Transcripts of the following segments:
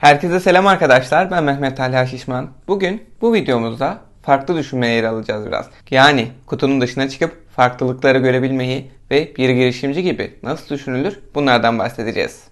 Herkese selam arkadaşlar. Ben Mehmet Ali Şişman. Bugün bu videomuzda farklı düşünmeye yer alacağız biraz. Yani kutunun dışına çıkıp farklılıkları görebilmeyi ve bir girişimci gibi nasıl düşünülür bunlardan bahsedeceğiz.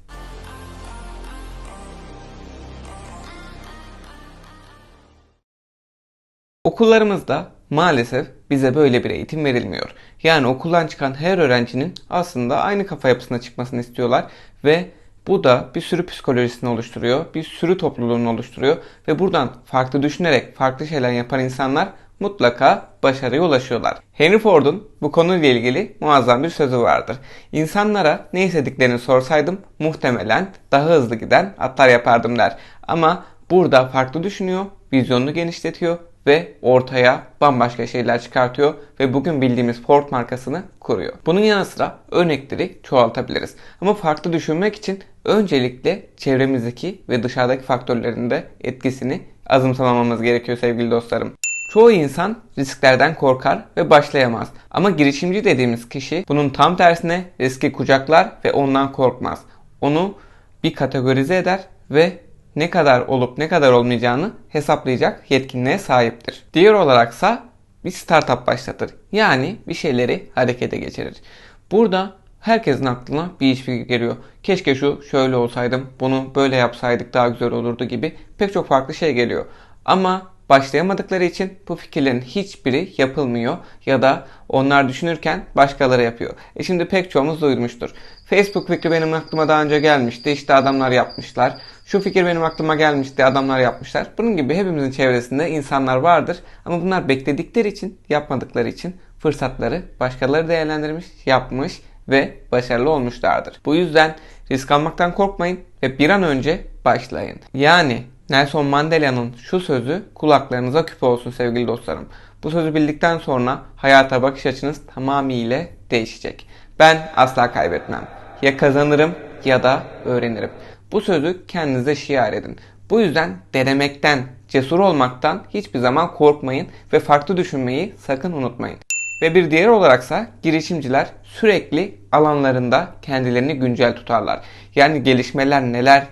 Okullarımızda maalesef bize böyle bir eğitim verilmiyor. Yani okuldan çıkan her öğrencinin aslında aynı kafa yapısına çıkmasını istiyorlar ve bu da bir sürü psikolojisini oluşturuyor, bir sürü topluluğunu oluşturuyor ve buradan farklı düşünerek farklı şeyler yapan insanlar mutlaka başarıya ulaşıyorlar. Henry Ford'un bu konuyla ilgili muazzam bir sözü vardır. İnsanlara ne istediklerini sorsaydım muhtemelen daha hızlı giden atlar yapardım der. Ama burada farklı düşünüyor, vizyonunu genişletiyor ve ortaya bambaşka şeyler çıkartıyor ve bugün bildiğimiz Ford markasını kuruyor. Bunun yanı sıra örnekleri çoğaltabiliriz. Ama farklı düşünmek için öncelikle çevremizdeki ve dışarıdaki faktörlerin de etkisini azımsamamamız gerekiyor sevgili dostlarım. Çoğu insan risklerden korkar ve başlayamaz. Ama girişimci dediğimiz kişi bunun tam tersine riski kucaklar ve ondan korkmaz. Onu bir kategorize eder ve ne kadar olup ne kadar olmayacağını hesaplayacak yetkinliğe sahiptir. Diğer olaraksa bir startup başlatır. Yani bir şeyleri harekete geçirir. Burada herkesin aklına bir iş fikri geliyor. Keşke şu şöyle olsaydım, bunu böyle yapsaydık daha güzel olurdu gibi pek çok farklı şey geliyor. Ama başlayamadıkları için bu fikirlerin hiçbiri yapılmıyor ya da onlar düşünürken başkaları yapıyor. E şimdi pek çoğumuz duymuştur. Facebook fikri benim aklıma daha önce gelmişti. İşte adamlar yapmışlar. Şu fikir benim aklıma gelmişti. Adamlar yapmışlar. Bunun gibi hepimizin çevresinde insanlar vardır. Ama bunlar bekledikleri için, yapmadıkları için fırsatları başkaları değerlendirmiş, yapmış ve başarılı olmuşlardır. Bu yüzden risk almaktan korkmayın ve bir an önce başlayın. Yani Nelson Mandela'nın şu sözü kulaklarınıza küpe olsun sevgili dostlarım. Bu sözü bildikten sonra hayata bakış açınız tamamıyla değişecek. Ben asla kaybetmem. Ya kazanırım ya da öğrenirim. Bu sözü kendinize şiar edin. Bu yüzden denemekten, cesur olmaktan hiçbir zaman korkmayın ve farklı düşünmeyi sakın unutmayın. Ve bir diğer olaraksa girişimciler sürekli alanlarında kendilerini güncel tutarlar. Yani gelişmeler neler,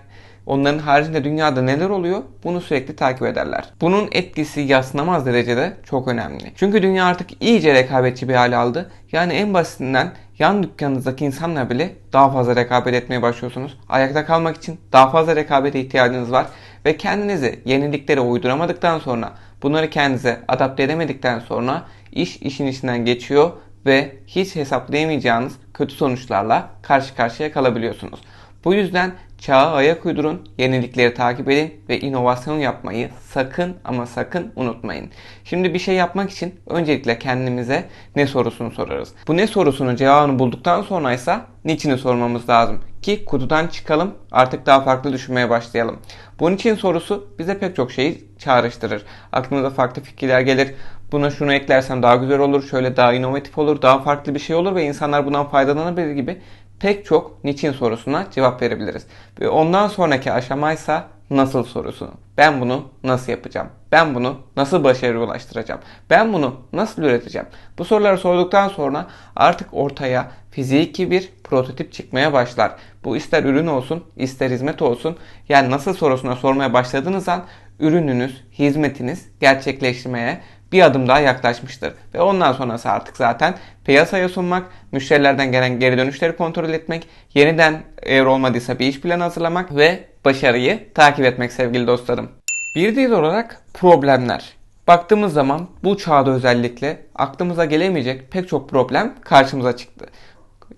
onların haricinde dünyada neler oluyor bunu sürekli takip ederler. Bunun etkisi yaslanamaz derecede çok önemli. Çünkü dünya artık iyice rekabetçi bir hale aldı. Yani en basitinden yan dükkanınızdaki insanla bile daha fazla rekabet etmeye başlıyorsunuz. Ayakta kalmak için daha fazla rekabete ihtiyacınız var ve kendinizi yeniliklere uyduramadıktan sonra bunları kendinize adapte edemedikten sonra iş işin içinden geçiyor ve hiç hesaplayamayacağınız kötü sonuçlarla karşı karşıya kalabiliyorsunuz. Bu yüzden çağa ayak uydurun, yenilikleri takip edin ve inovasyon yapmayı sakın ama sakın unutmayın. Şimdi bir şey yapmak için öncelikle kendimize ne sorusunu sorarız. Bu ne sorusunun cevabını bulduktan sonra ise niçini sormamız lazım ki kutudan çıkalım artık daha farklı düşünmeye başlayalım. Bunun için sorusu bize pek çok şeyi çağrıştırır. Aklımıza farklı fikirler gelir. Buna şunu eklersem daha güzel olur, şöyle daha inovatif olur, daha farklı bir şey olur ve insanlar bundan faydalanabilir gibi pek çok niçin sorusuna cevap verebiliriz. Ve ondan sonraki aşamaysa nasıl sorusu. Ben bunu nasıl yapacağım? Ben bunu nasıl başarıya ulaştıracağım? Ben bunu nasıl üreteceğim? Bu soruları sorduktan sonra artık ortaya fiziki bir prototip çıkmaya başlar. Bu ister ürün olsun, ister hizmet olsun. Yani nasıl sorusuna sormaya başladığınız an ürününüz, hizmetiniz gerçekleşmeye bir adım daha yaklaşmıştır. Ve ondan sonrası artık zaten piyasaya sunmak, müşterilerden gelen geri dönüşleri kontrol etmek, yeniden eğer olmadıysa bir iş planı hazırlamak ve başarıyı takip etmek sevgili dostlarım. Bir diğer olarak problemler. Baktığımız zaman bu çağda özellikle aklımıza gelemeyecek pek çok problem karşımıza çıktı.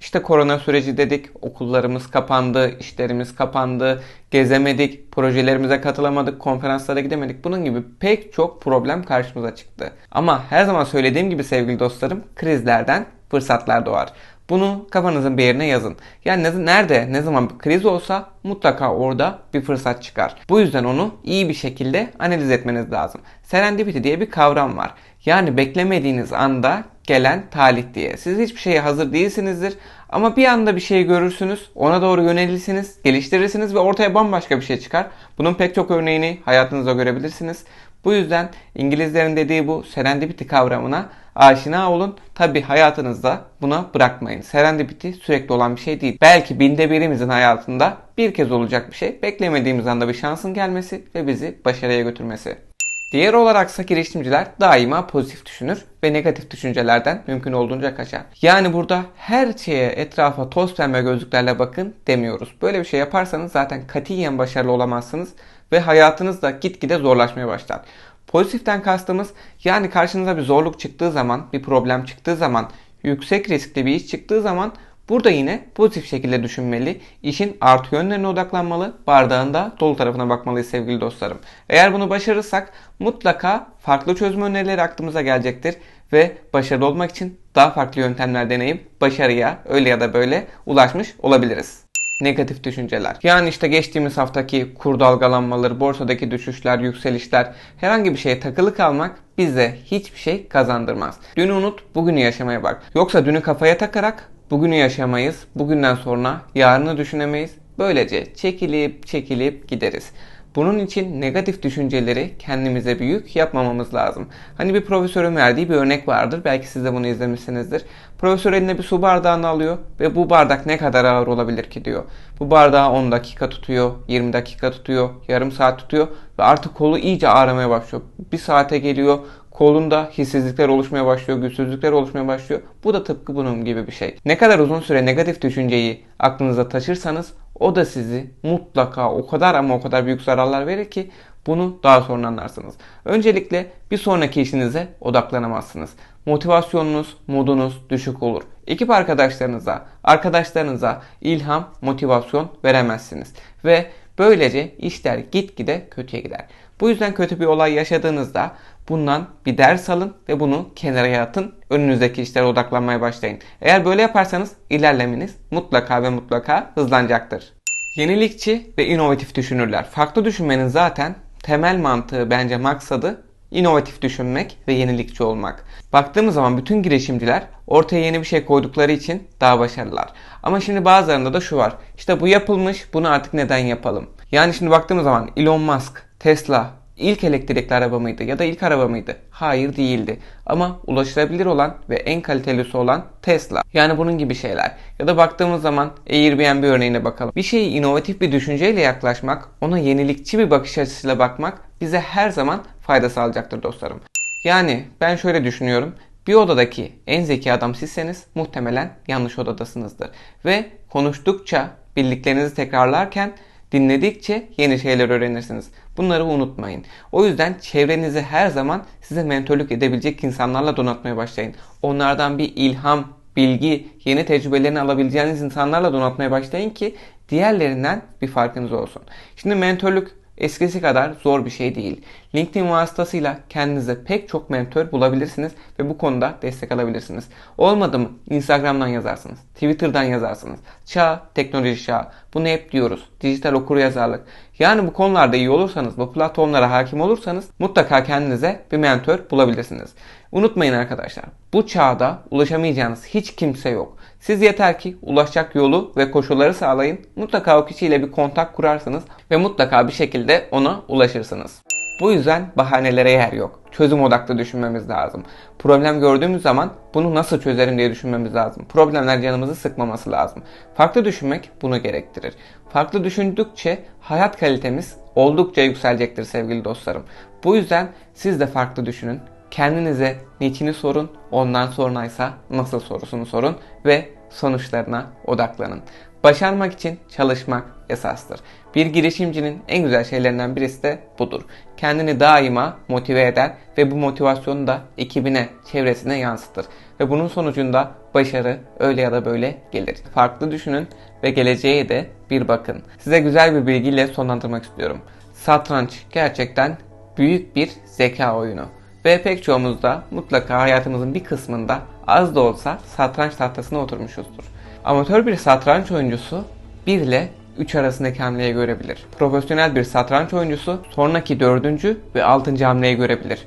İşte korona süreci dedik, okullarımız kapandı, işlerimiz kapandı, gezemedik, projelerimize katılamadık, konferanslara gidemedik. Bunun gibi pek çok problem karşımıza çıktı. Ama her zaman söylediğim gibi sevgili dostlarım, krizlerden fırsatlar doğar. Bunu kafanızın bir yerine yazın. Yani nerede ne zaman bir kriz olsa mutlaka orada bir fırsat çıkar. Bu yüzden onu iyi bir şekilde analiz etmeniz lazım. Serendipity diye bir kavram var. Yani beklemediğiniz anda gelen talih diye. Siz hiçbir şeye hazır değilsinizdir ama bir anda bir şey görürsünüz, ona doğru yönelirsiniz, geliştirirsiniz ve ortaya bambaşka bir şey çıkar. Bunun pek çok örneğini hayatınızda görebilirsiniz. Bu yüzden İngilizlerin dediği bu serendipity kavramına aşina olun. Tabi hayatınızda buna bırakmayın. Serendipity sürekli olan bir şey değil. Belki binde birimizin hayatında bir kez olacak bir şey. Beklemediğimiz anda bir şansın gelmesi ve bizi başarıya götürmesi. Diğer olaraksa girişimciler daima pozitif düşünür ve negatif düşüncelerden mümkün olduğunca kaçar. Yani burada her şeye etrafa toz pembe gözlüklerle bakın demiyoruz. Böyle bir şey yaparsanız zaten katiyen başarılı olamazsınız ve hayatınız da gitgide zorlaşmaya başlar. Pozitiften kastımız yani karşınıza bir zorluk çıktığı zaman, bir problem çıktığı zaman, yüksek riskli bir iş çıktığı zaman Burada yine pozitif şekilde düşünmeli, işin artı yönlerine odaklanmalı, bardağın da dolu tarafına bakmalıyız sevgili dostlarım. Eğer bunu başarırsak mutlaka farklı çözüm önerileri aklımıza gelecektir ve başarılı olmak için daha farklı yöntemler deneyip başarıya öyle ya da böyle ulaşmış olabiliriz negatif düşünceler. Yani işte geçtiğimiz haftaki kur dalgalanmaları, borsadaki düşüşler, yükselişler, herhangi bir şeye takılı kalmak bize hiçbir şey kazandırmaz. Dünü unut, bugünü yaşamaya bak. Yoksa dünü kafaya takarak bugünü yaşamayız, bugünden sonra yarını düşünemeyiz. Böylece çekilip çekilip gideriz. Bunun için negatif düşünceleri kendimize büyük yapmamamız lazım. Hani bir profesörün verdiği bir örnek vardır. Belki siz de bunu izlemişsinizdir. Profesör eline bir su bardağını alıyor ve bu bardak ne kadar ağır olabilir ki diyor. Bu bardağı 10 dakika tutuyor, 20 dakika tutuyor, yarım saat tutuyor ve artık kolu iyice ağrımaya başlıyor. Bir saate geliyor, kolunda hissizlikler oluşmaya başlıyor, güçsüzlükler oluşmaya başlıyor. Bu da tıpkı bunun gibi bir şey. Ne kadar uzun süre negatif düşünceyi aklınıza taşırsanız o da sizi mutlaka o kadar ama o kadar büyük zararlar verir ki bunu daha sonra anlarsınız. Öncelikle bir sonraki işinize odaklanamazsınız. Motivasyonunuz, modunuz düşük olur. Ekip arkadaşlarınıza, arkadaşlarınıza ilham, motivasyon veremezsiniz. Ve böylece işler gitgide kötüye gider. Bu yüzden kötü bir olay yaşadığınızda bundan bir ders alın ve bunu kenara atın. Önünüzdeki işlere odaklanmaya başlayın. Eğer böyle yaparsanız ilerlemeniz mutlaka ve mutlaka hızlanacaktır. Yenilikçi ve inovatif düşünürler. Farklı düşünmenin zaten temel mantığı bence maksadı inovatif düşünmek ve yenilikçi olmak. Baktığımız zaman bütün girişimciler ortaya yeni bir şey koydukları için daha başarılılar. Ama şimdi bazılarında da şu var. İşte bu yapılmış, bunu artık neden yapalım? Yani şimdi baktığımız zaman Elon Musk, Tesla, İlk elektrikli araba mıydı ya da ilk araba mıydı? Hayır değildi. Ama ulaşılabilir olan ve en kalitelisi olan Tesla. Yani bunun gibi şeyler. Ya da baktığımız zaman Airbnb örneğine bakalım. Bir şeyi inovatif bir düşünceyle yaklaşmak, ona yenilikçi bir bakış açısıyla bakmak bize her zaman fayda sağlayacaktır dostlarım. Yani ben şöyle düşünüyorum. Bir odadaki en zeki adam sizseniz muhtemelen yanlış odadasınızdır. Ve konuştukça, bildiklerinizi tekrarlarken Dinledikçe yeni şeyler öğrenirsiniz. Bunları unutmayın. O yüzden çevrenizi her zaman size mentörlük edebilecek insanlarla donatmaya başlayın. Onlardan bir ilham, bilgi, yeni tecrübelerini alabileceğiniz insanlarla donatmaya başlayın ki diğerlerinden bir farkınız olsun. Şimdi mentörlük eskisi kadar zor bir şey değil. LinkedIn vasıtasıyla kendinize pek çok mentor bulabilirsiniz ve bu konuda destek alabilirsiniz. Olmadı mı Instagram'dan yazarsınız, Twitter'dan yazarsınız. Çağ, teknoloji çağı. Bunu hep diyoruz. Dijital okuryazarlık. Yani bu konularda iyi olursanız, bu platformlara hakim olursanız mutlaka kendinize bir mentor bulabilirsiniz. Unutmayın arkadaşlar. Bu çağda ulaşamayacağınız hiç kimse yok. Siz yeter ki ulaşacak yolu ve koşulları sağlayın. Mutlaka o kişiyle bir kontak kurarsınız ve mutlaka bir şekilde ona ulaşırsınız. Bu yüzden bahanelere yer yok. Çözüm odaklı düşünmemiz lazım. Problem gördüğümüz zaman bunu nasıl çözerim diye düşünmemiz lazım. Problemler canımızı sıkmaması lazım. Farklı düşünmek bunu gerektirir. Farklı düşündükçe hayat kalitemiz oldukça yükselecektir sevgili dostlarım. Bu yüzden siz de farklı düşünün. Kendinize niçini sorun, ondan sonraysa nasıl sorusunu sorun ve sonuçlarına odaklanın. Başarmak için çalışmak esastır. Bir girişimcinin en güzel şeylerinden birisi de budur. Kendini daima motive eder ve bu motivasyonu da ekibine, çevresine yansıtır. Ve bunun sonucunda başarı öyle ya da böyle gelir. Farklı düşünün ve geleceğe de bir bakın. Size güzel bir bilgiyle sonlandırmak istiyorum. Satranç gerçekten büyük bir zeka oyunu. Ve pek çoğumuz da mutlaka hayatımızın bir kısmında az da olsa satranç tahtasına oturmuşuzdur. Amatör bir satranç oyuncusu 1 ile 3 arasındaki hamleyi görebilir. Profesyonel bir satranç oyuncusu sonraki 4. ve 6. hamleyi görebilir.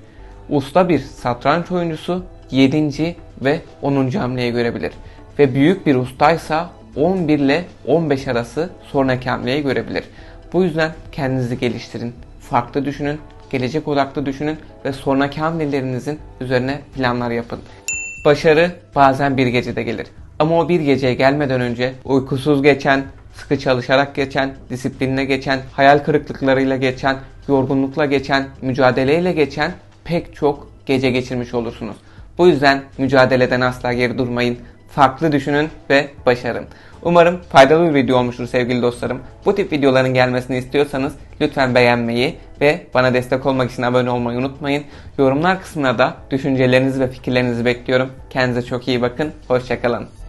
Usta bir satranç oyuncusu 7. ve 10. hamleyi görebilir. Ve büyük bir ustaysa 11 ile 15 arası sonraki hamleyi görebilir. Bu yüzden kendinizi geliştirin, farklı düşünün, gelecek odaklı düşünün ve sonraki hamlelerinizin üzerine planlar yapın. Başarı bazen bir gecede gelir. Ama o bir geceye gelmeden önce uykusuz geçen, sıkı çalışarak geçen, disiplinle geçen, hayal kırıklıklarıyla geçen, yorgunlukla geçen, mücadeleyle geçen pek çok gece geçirmiş olursunuz. Bu yüzden mücadeleden asla geri durmayın. Farklı düşünün ve başarın. Umarım faydalı bir video olmuştur sevgili dostlarım. Bu tip videoların gelmesini istiyorsanız lütfen beğenmeyi ve bana destek olmak için abone olmayı unutmayın. Yorumlar kısmına da düşüncelerinizi ve fikirlerinizi bekliyorum. Kendinize çok iyi bakın. Hoşçakalın.